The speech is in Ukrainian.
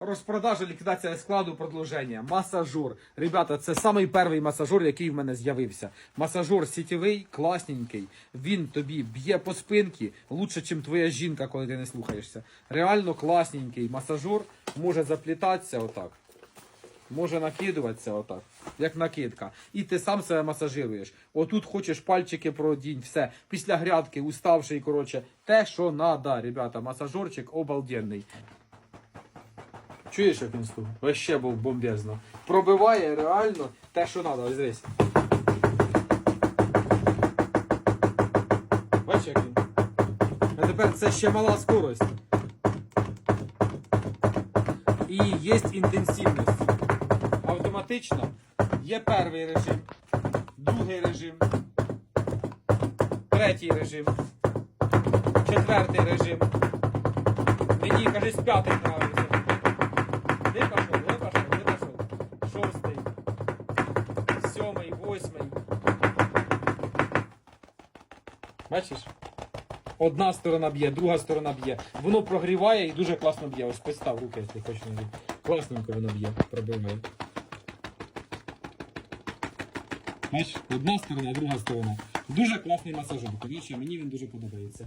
Розпродажа, ліквідація складу, продовження. Масажур. Ребята, це самий перший масажур, який в мене з'явився. Масажур сітєвий, класненький. Він тобі б'є по спинці лучше, ніж твоя жінка, коли ти не слухаєшся. Реально класненький масажур. Може заплітатися отак. Може накидуватися отак, як накидка. І ти сам себе масажируєш. Отут хочеш пальчики продінь, все. Після грядки, уставший, коротше, те, що надо, ребята. Масажорчик обалденний. Чуєш, як він стук? Вообще був бомбезно. Пробиває реально те, що треба. Ось дивись. Бачиш, як він? А тепер це ще мала скорость. І є інтенсивність. Автоматично є перший режим, другий режим, третій режим, четвертий режим. Мені кажись, п'ятий нравиться. Сьомий, восьмий. Бачиш? Одна сторона б'є, друга сторона б'є. Воно прогріває і дуже класно б'є. Ось постав руки, якщо хочеш. Класненько воно б'є, пробиває. Бачиш, одна сторона, друга сторона. Дуже класний масажер. Коротше, мені він дуже подобається.